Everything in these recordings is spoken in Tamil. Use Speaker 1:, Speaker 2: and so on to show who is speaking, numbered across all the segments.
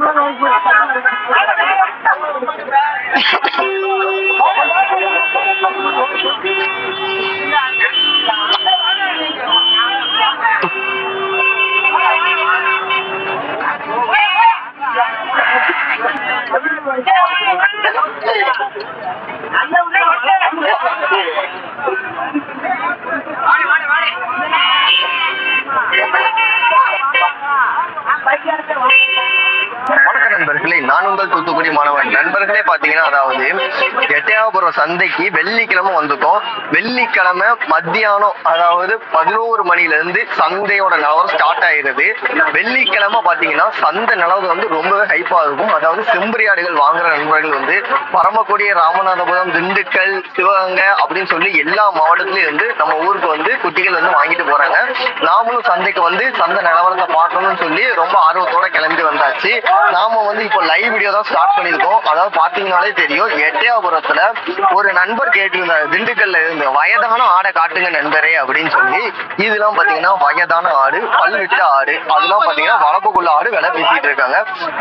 Speaker 1: வணக்கம் உங்கள் தூத்துக்குடி மாணவன் நண்பர்களே பாத்தீங்கன்னா அதாவது எட்டயாபுரம் சந்தைக்கு வெள்ளிக்கிழமை வந்திருக்கோம் வெள்ளிக்கிழமை மத்தியானம் அதாவது பதினோரு மணில இருந்து சந்தையோட நிலவரம் ஸ்டார்ட் ஆயிருது. வெள்ளிக்கிழமை பாத்தீங்கன்னா சந்தை நிலவரம் வந்து ரொம்பவே ஹைப்பா இருக்கும். அதாவது செம்பரியாடுகள் வாங்குற நண்பர்கள் வந்து பரமக்குடி ராமநாதபுரம் திண்டுக்கல் சிவகங்கை அப்படின்னு சொல்லி எல்லா மாவட்டத்திலயும் இருந்து நம்ம ஊருக்கு வந்து குட்டிகள் வந்து வாங்கிட்டு போறாங்க. நாமளும் சந்தைக்கு வந்து சந்தை நிலவரத்தை பார்க்கணும்னு சொல்லி ரொம்ப ஆர்வத்தோட கிளம்பி வந்தாச்சு. நாம வந்து இப்போ லைவ் வீடியோ தான் ஸ்டார்ட் பண்ணியிருக்கோம். அதாவது பாத்தீங்கன்னாலே தெரியும் எட்டயாபுரத்துல ஒரு நண்பர் கேட்டிருந்தாரு திண்டுக்கல்ல இருந்து வயதான ஆடை காட்டுங்க நண்பரே அப்படின்னு சொல்லி இதெல்லாம் பாத்தீங்கன்னா வயதான ஆடு பல்விட்ட ஆடு அதெல்லாம் பாத்தீங்கன்னா வளப்புக்குள்ள ஆடு விலை பேசிட்டு இருக்காங்க.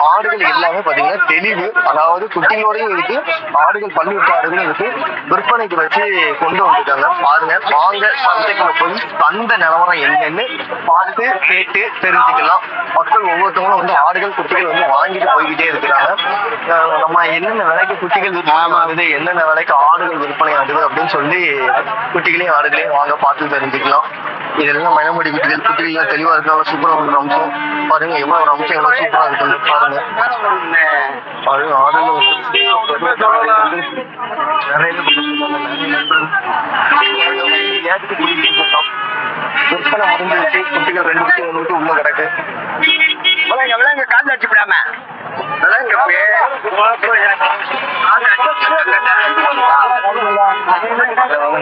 Speaker 1: ஆடுகள் எல்லாமே பாத்தீங்கன்னா தெளிவு அதாவது குட்டியோடையும் இருக்கு ஆடுகள் பல்விட்ட ஆடுகளும் இருக்கு விற்பனைக்கு வச்சு கொண்டு வந்திருக்காங்க பாருங்க வாங்க சந்தைக்குள்ள போய் சந்தை நிலவரம் என்னன்னு பார்த்து கேட்டு தெரிஞ்சுக்கலாம். மக்கள் ஒவ்வொருத்தவங்களும் வந்து ஆடுகள் குட்டிகள் வந்து வாங்கிட்டு போய்கிட்டே இருக்கிறாங்க. நம்ம என்னென்ன விலைக்கு குட்டிகள் விற்பனை ஆகுது என்னென்ன விலைக்கு ஆடுகள் விற்பனை ஆகுது அப்படின்னு சொல்லி குட்டிகளையும் ஆடுகளையும் வாங்க பார்த்து தெரிஞ்சுக்கலாம். இதெல்லாம் மயமடி குட்டிகள் குட்டிகள் தெளிவா இருக்கு சூப்பரா ஒரு அம்சம். பாருங்க எவ்வளவு ஒரு அம்சம் எவ்வளவு சூப்பரா இருக்கு பாருங்க. வந்து நிறைய விற்பனை முடிஞ்சிருச்சு குட்டிகள் ரெண்டு குட்டி உள்ள கிடக்கு.
Speaker 2: கால் அடிச்சு விடாம.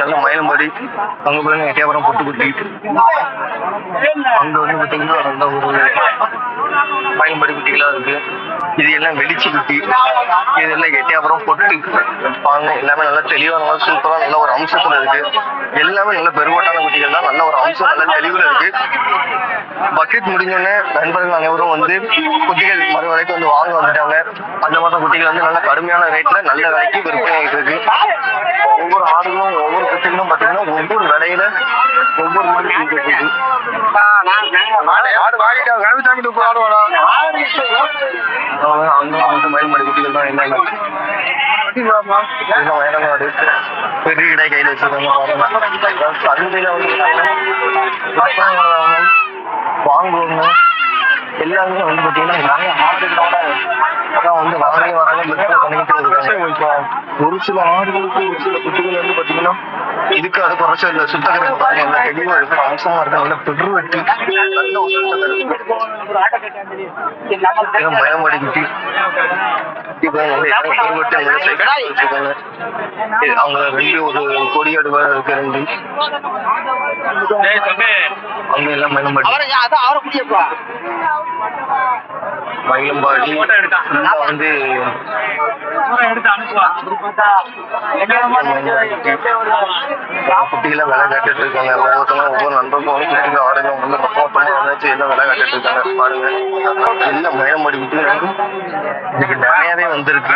Speaker 1: நல்ல மயிலம்படி. அங்க பாருங்க பொட்டு குட்டி. அங்க வந்து பாத்தீங்கன்னா நல்ல ஒரு மயிலம்படி குட்டிகளா இருக்கு. இது எல்லாம் வெளிச்சி குட்டி. இதெல்லாம் எட்டியாபுரம் பொட்டு. பாங்க எல்லாமே நல்லா தெளிவா நல்லா சூப்பரா நல்ல ஒரு அம்சத்துல இருக்கு. எல்லாமே நல்ல பெருவட்டான குட்டிகள் தான் நல்ல ஒரு அம்சம் நல்ல தெளிவுல இருக்கு. பக்கெட் முடிஞ்சோடனே நண்பர்கள் அனைவரும் வந்து குட்டிகள் மறு வந்து வாங்க வந்துட்டாங்க. அந்த மாதிரி குட்டிகள் வந்து நல்ல கடுமையான ரேட்ல நல்ல விலைக்கு விற்பனை ஆகிட்டு இருக்கு. ஒவ்வொரு ஆடுகளும் ஒவ்வொரு குட்டிகளும் பாத்தீங்கன்னா ஒவ்வொரு விலையில ஒவ்வொரு மாதிரி இருக்கு.
Speaker 2: ஆடு வாங்கிட்டா கணபதி ஆடு வாடா.
Speaker 1: அவங்க அங்க வந்து மயில்மாடி குட்டிகள் தான் என்னென்ன இதெல்லாம் வயநாடு பெரிய இடை கையில் எல்லாருமே வந்து பாத்தீங்கன்னா நிறைய ஆடுகளோட அதான் வந்து வாங்கி வராங்க விற்பனை பண்ணிக்கிட்டு இருக்காங்க. ஒரு சில ஆடுகளுக்கு ஒரு சில குட்டிகள் வந்து பாத்தீங்கன்னா இதுக்கு அது குறைச்ச இல்ல சுத்தகரம் பாருங்க நல்லா தெளிவா இருக்கு. அம்சமா இருக்கு நல்ல பெரு வெட்டி நல்ல ஒரு சுத்தகரம். இதெல்லாம் பயமாடி குட்டி இப்போ அவங்க ரெண்டு ஒரு கொடியாடு ரெண்டு. அங்க எல்லாம் மயிலம்பாடி
Speaker 2: 打电话
Speaker 1: மயிலம்பாடி. வந்து குட்டிகளை விலை கட்டிட்டு இருக்காங்க. ஒவ்வொருத்தவங்க ஒவ்வொரு நண்பர்களும் குட்டிங்க ஆடுங்க. வந்து மொத்தமா வச்சு எல்லாம் விலை கட்டிட்டு இருக்காங்க பாருங்க. எல்லாம் மயிலம்பாடி குட்டிகள் வந்து இன்னைக்கு நிறையவே வந்திருக்கு.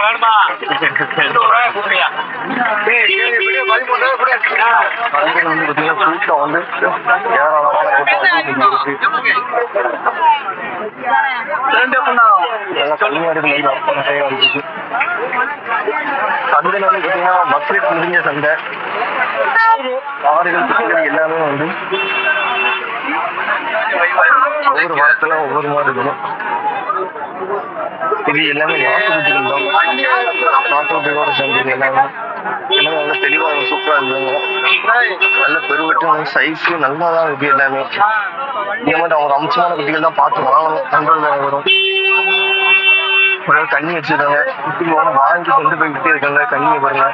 Speaker 2: வேணுமா? கூப்பிடியா
Speaker 1: பாத்தீங்கன்னா கூட்டம் வந்து ஏராளமான கூட்டம் இருக்கு அப்ப நிறைய சந்தையில வந்து முடிஞ்ச சந்தை ஆடுகள் எல்லாமே வந்து ஒவ்வொரு வாரத்துல ஒவ்வொரு மாதிரி இருக்கணும் இது எல்லாமே நாட்டுக்குட்டிகள் தான். நாட்டு குட்டிகளோட எல்லாமே. எல்லாமே நல்லா தெளிவா சூப்பரா இருந்தாங்க நல்ல பெருவட்டம் சைஸ் நல்லா தான் இருக்கு எல்லாமே. இந்த மாதிரி அவங்க அம்சமான குட்டிகள் தான் பார்த்து வாங்கணும். நண்பர்கள் வரும் ஒரு தண்ணி வச்சிருக்காங்க. இப்படி ஒன்று வாங்கி கொண்டு போய் விட்டு இருக்காங்க கண்ணியை பாருங்க.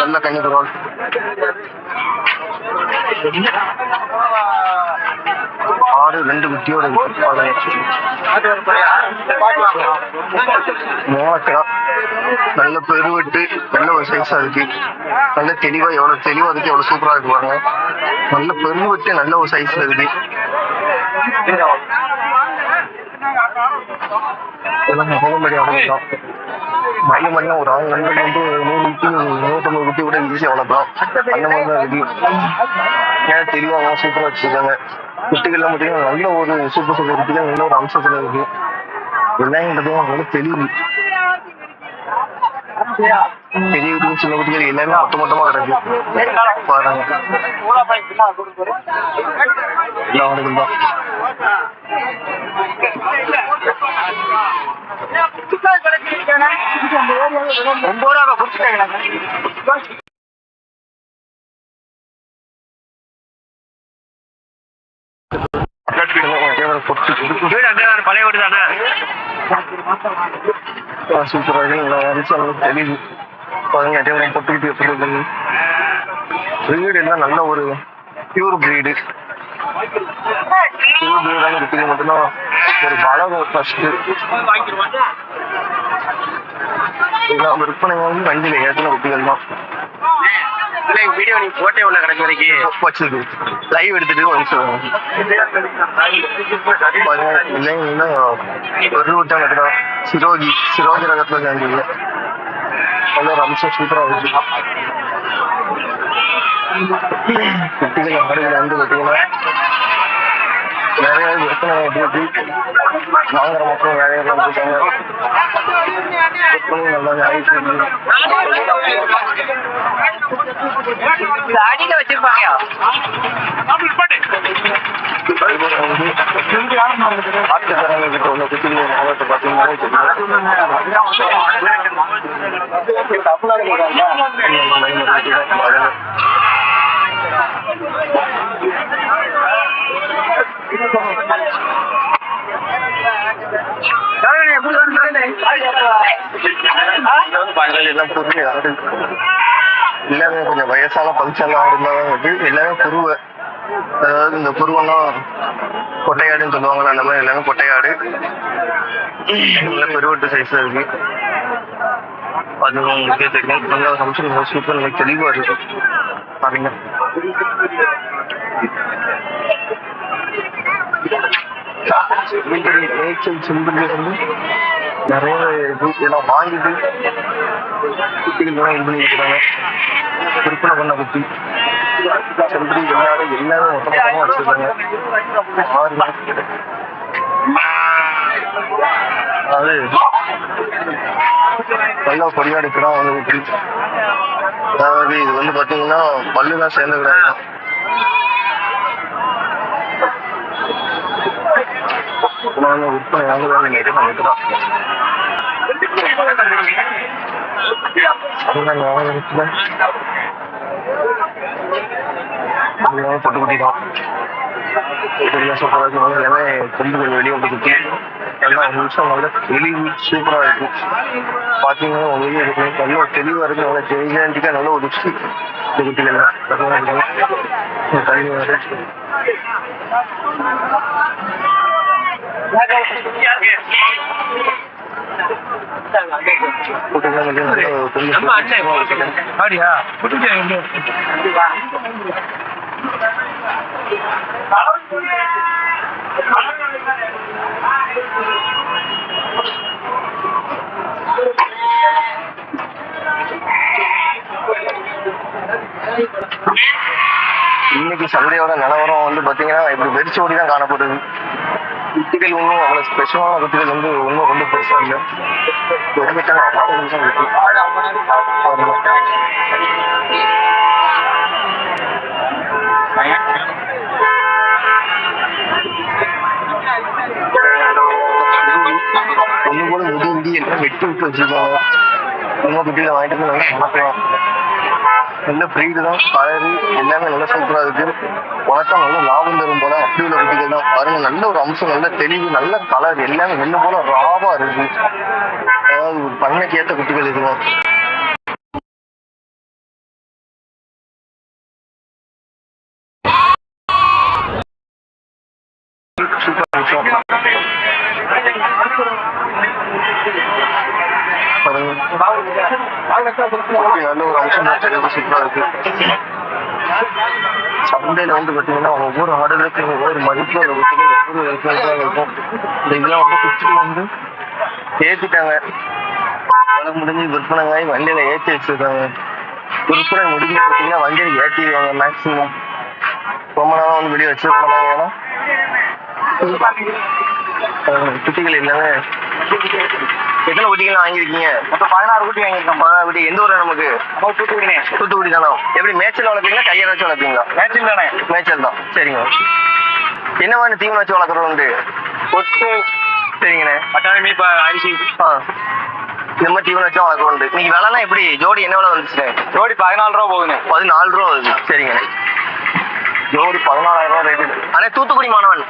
Speaker 1: நல்ல கண்ணி பரவாயில்ல ஆறு ரெண்டு குட்டியோட இருக்கு. மோனக்கடா நல்ல பெருவெட்டு நல்ல ஒரு சைஸா இருக்கு. நல்ல தெளிவா எவ்வளவு தெளிவா இருக்கு எவ்வளவு சூப்பரா இருக்கு பாருங்க. நல்ல பெருவெட்டு நல்ல ஒரு சைஸ்ல இருக்கு. இதெல்லாம் முகமடி ஆடுதான் மயில மணியா ஒரு ஆள் வந்து நூறு குட்டி நூற்றம்பது குட்டி கூட ஈஸியாக வளர்க்கலாம் அந்த மாதிரி தான் இருக்கு. ஏன்னா தெளிவாக சூப்பராக வச்சிருக்காங்க. குட்டிகள்லாம் பார்த்தீங்கன்னா நல்ல ஒரு சூப்பர் சூப்பர் குட்டிகள் நல்ல ஒரு அம்சத்துல இருக்கு. எல்லாங்கிறதும் நல்ல தெளிவு. பெரிய குட்டிகள் சின்ன குட்டிகள் எல்லாமே மொத்த மொத்தமா கிடக்கு. பாருங்க. எல்லா ஆடுகள் தான்
Speaker 2: ஒன்பது ரூபா குடிச்சிட்டாங்க
Speaker 1: பொட்டு
Speaker 2: வீடு அங்கே பழைய வீடு தானே
Speaker 1: சூப்பராக இருக்கு நல்லா அரிசி நல்லா தெரியுது பாருங்க எட்டே பொட்டுக்கிட்டு எப்படி இருக்கு பிரீடு எல்லாம் நல்ல ஒரு பியூர் பிரீடு பியூர் பிரீடான குட்டிகள் மட்டும்தான் ஒரு பழகம் ஃபர்ஸ்ட் விற்பனை வந்து வண்டியில் ஏற்றின குட்டிகள் தான்
Speaker 2: வீடியோ நீ போட்டே உள்ள கிடைக்க வரைக்கும்
Speaker 1: லைவ் எடுத்துட்டு வந்து பாருங்க இல்லைங்கன்னா ஒரு விட்டாங்க கூட சிரோகி சிரோகி ரகத்துல சேர்ந்தது நல்ல ஒரு அம்சம் சூப்பரா இருக்கு குட்டிகள் ஆடுகள் வந்து பார்த்தீங்கன்னா நிறைய விற்பனை எப்படி வாங்குற மக்களும் நிறைய பேர் வந்துருக்காங்க விற்பனை நல்லா இருக்கு
Speaker 2: அடியில வச்சிருப்பாங்க
Speaker 1: மாவட்டத்தை பார்த்தீங்கன்னா. எல்லாம் பொருள் ஆடு எல்லாமே கொஞ்சம் வயசான பங்க்ஷன் ஆடுலாம் வந்து எல்லாமே குருவை அதாவது இந்த குருவெல்லாம் கொட்டையாடுன்னு சொல்லுவாங்கல்ல அந்த மாதிரி எல்லாமே கொட்டையாடு நல்ல பெருவட்டு சைஸ்ல இருக்கு அது உங்களுக்கே தெரியும் நல்லா ஃபங்க்ஷன் சூப்பர் நல்லா தெளிவாக இருக்கு பாருங்க செம்பரி மேய்ச்சல் வந்து நிறைய இது எல்லாம் வாங்கிட்டு குட்டிகள் எல்லாம் இது பண்ணியிருக்கிறாங்க. விற்பனை பண்ண குட்டி. செம்பரி எல்லாரும் எல்லாரும் மொத்த வச்சிருக்காங்க. பாருங்க. அதாவது நல்லா கொடியாடுக்குதான் வந்து அதாவது இது வந்து பாத்தீங்கன்னா தான் சேர்ந்து கிடையாது நினைச்சேன். விற்பனையாக பொட்டு குட்டி தான் இதெல்லாம் சூப்பரா இருக்கு எல்லாமே கொம்புகள் வெளியே வந்து ஒரு நிமிஷம் நல்ல தெளிவு சூப்பரா பாத்தீங்கன்னா இருக்கும் நல்ல ஒரு இருக்கு. நல்ல ஜெயிஜாண்டிக்கா நல்ல ஒரு ருசி. இந்த நல்ல
Speaker 2: அப்படியா
Speaker 1: சந்தையோட நிலவரம் வந்து பாத்தீங்கன்னா இப்படி வெறிச்சோடி தான் காணப்படுது. குட்டிகள் ஒன்றும் அவ்வளவு ஸ்பெஷலான குட்டிகள் வந்து ஒன்றும் ரொம்ப பெருசா இல்லை. ஒண்ணு கூட முடி முடி எல்லாம் வெட்டி விட்டு வச்சிருக்காங்க. இன்னும் குட்டியில வாங்கிட்டு வந்து நல்லா நல்ல ப்ரீடு தான் கலரு எல்லாமே நல்லா சூப்பரா இருக்கு. உனக்கா நல்ல லாபம் தரும் போல அப்படி உள்ள குட்டிகள் தான். பாருங்க நல்ல ஒரு அம்சம் நல்ல தெளிவு நல்ல கலர் எல்லாமே என்ன போல ராவா இருக்கு. அதாவது ஒரு பண்ணைக்கு ஏற்ற குட்டிகள் இதுவும் சூப்பர் விஷயம் நல்ல ஒரு அம்சம் இருக்கு சந்தையில வந்து பாத்தீங்கன்னா ஒவ்வொரு ஆடுகளுக்கும் ஒவ்வொரு மதிப்பு ஒவ்வொரு இருக்கும் இந்த இதெல்லாம் வந்து குச்சிட்டு வந்து ஏத்திட்டாங்க வேலை முடிஞ்சு ஆகி வண்டியில ஏத்தி வச்சிருக்காங்க விற்பனை முடிஞ்சு பாத்தீங்கன்னா வண்டியில ஏத்திடுவாங்க மேக்சிமம் ரொம்ப நாளா வந்து வெளியே வச்சிருக்க மாட்டாங்க ஏன்னா குட்டிகள் எல்லாமே எத்தனை குட்டிகள் வாங்கியிருக்கீங்க?
Speaker 2: மொத்தம் பதினாறு குட்டி வாங்கியிருக்கோம்
Speaker 1: பதினாறு குட்டி எந்த ஊர் நமக்கு?
Speaker 2: நம்ம தூத்துக்குடினே
Speaker 1: தூத்துக்குடி தானே? எப்படி மேய்ச்சல் வளர்ப்பீங்களா கையை வச்சு வளர்ப்பீங்களா?
Speaker 2: மேட்சிங் தானே.
Speaker 1: மேய்ச்சல் தான். சரிங்க. என்ன மாதிரி தீவனம் வச்சு வளர்க்குறது உண்டு?
Speaker 2: கொத்து.
Speaker 1: சரிங்கண்ணே.
Speaker 2: பட்டாணி அரிசி.
Speaker 1: ஆ. இந்த மாதிரி தீவனம் வச்சு வளர்க்குறது உண்டு. இன்னைக்கு விலைலாம் எப்படி? ஜோடி என்ன விலை வந்துச்சுண்ணே?
Speaker 2: ஜோடி பதினாலு ரூபா போகுதுண்ணே.
Speaker 1: பதினாலு ரூபா வருது. சரிங்கண்ணே. ஜோடி பதினாலாயிரம் ரூபா ரேட்டு. அண்ணே தூத்துக்குடி மாணவன்.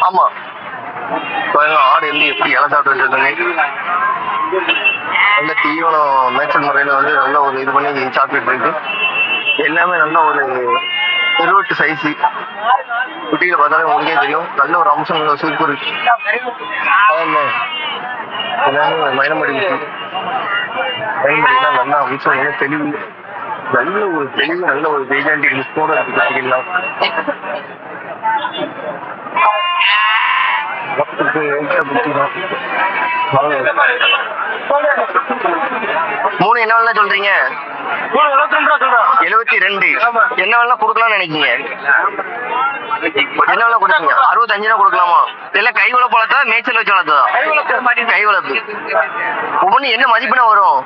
Speaker 1: ஆமா. ஆடு வந்து எப்படி இலை சாப்பிட்டு வச்சிருக்காங்க நல்ல தீவனம் மேய்ச்சல் முறையில வந்து நல்ல ஒரு இது பண்ணி சாப்பிட்டு இருக்கு. எல்லாமே நல்ல ஒரு இருபட்டு சைஸ் குட்டியில பார்த்தாலே உங்களுக்கே தெரியும். நல்ல ஒரு அம்சம் சுருக்கு சூப்பர் இருக்கு. எல்லாமே மயனமடி குட்டி. நல்ல அம்சம் என்ன தெளிவு. நல்ல ஒரு தெளிவு நல்ல ஒரு ஜெய்ஜாண்டிக் லுக்கோட இருக்கு குட்டிகள்லாம். மூணு என்ன வேலை சொல்றீங்க?
Speaker 2: எழுபத்தி ரெண்டு.
Speaker 1: என்ன வேலை கொடுக்கலாம்னு நினைக்கீங்க என்ன வேலை கொடுப்பீங்க? அறுபத்தஞ்சு ரூபா கொடுக்கலாமா? இல்ல கை வளர்ப்பு வளர்த்தா மேய்ச்சல் வச்சு வளர்த்ததா?
Speaker 2: கை வளர்ப்பு.
Speaker 1: ஒவ்வொன்று என்ன மதிப்புனா வரும்?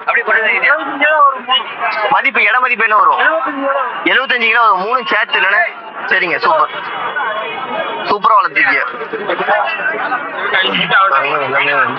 Speaker 1: மதிப்பு இட மதிப்பு என்ன வரும்
Speaker 2: எழுபத்தஞ்சு
Speaker 1: கிலோ வரும். மூணு சேர்த்து இல்லைண்ணே சரிங்க சூப்பர் சூப்பரா வளர்த்துருக்கீங்க எல்லாமே.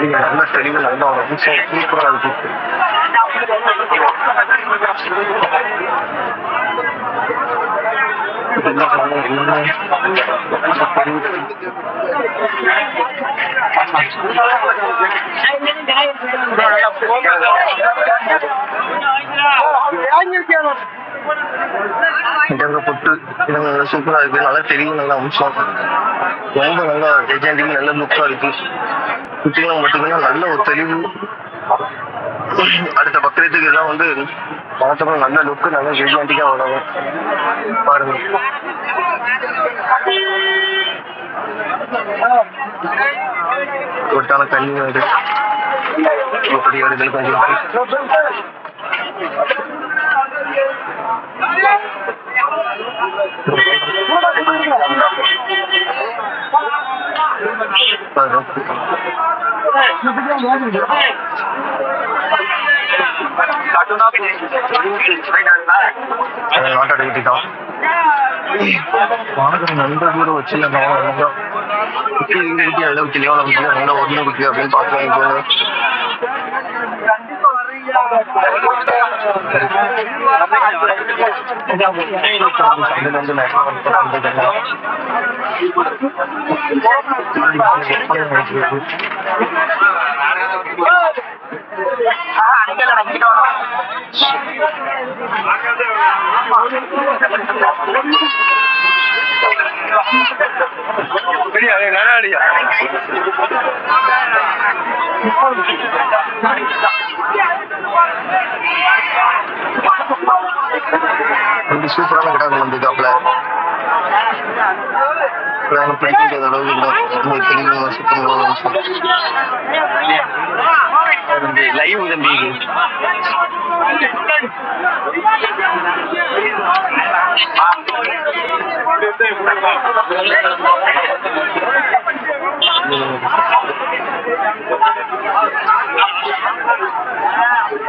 Speaker 1: நீங்க நல்ல தெளிவு நல்ல ஒரு அம்சம் சூப்பரா இருக்கு இதெல்லாம் பாருங்க, பொட்டு நல்லா சூப்பரா இருக்கு. நல்லா தெரியும் நல்லா அம்சம் ரொம்ப நல்லா ஏஜென்டிங் நல்ல லுக்கா இருக்கு. குட்டிகளும் பார்த்தீங்கன்னா நல்ல ஒரு தெளிவு. அடுத்த பக்கத்துக்கு எல்லாம் வந்து பார்த்தப்ப நல்ல லுக்கு நல்ல ஏஜென்டிக்கா வரும் பாருங்க. ஒட்டான தண்ணி வருது கொஞ்சம் நாட்டாடு நல்ல தூரம் வச்சு குட்டி குட்டி நல்ல நல்ல ஒன்று குட்டி அப்படின்னு பார்க்கலாம் சந்தையில் வந்து
Speaker 2: நடாடியா
Speaker 1: ரொம்ப சூப்பரான கிடாக்கள் வந்திருக்காப்ல கிடாக்கள் பிடிக்க முடியாத அளவுக்கு கிடாக்கள் ரொம்ப தெளிவான சூப்பரான அம்சம் லைவ் தம்பி இது.
Speaker 2: ஆ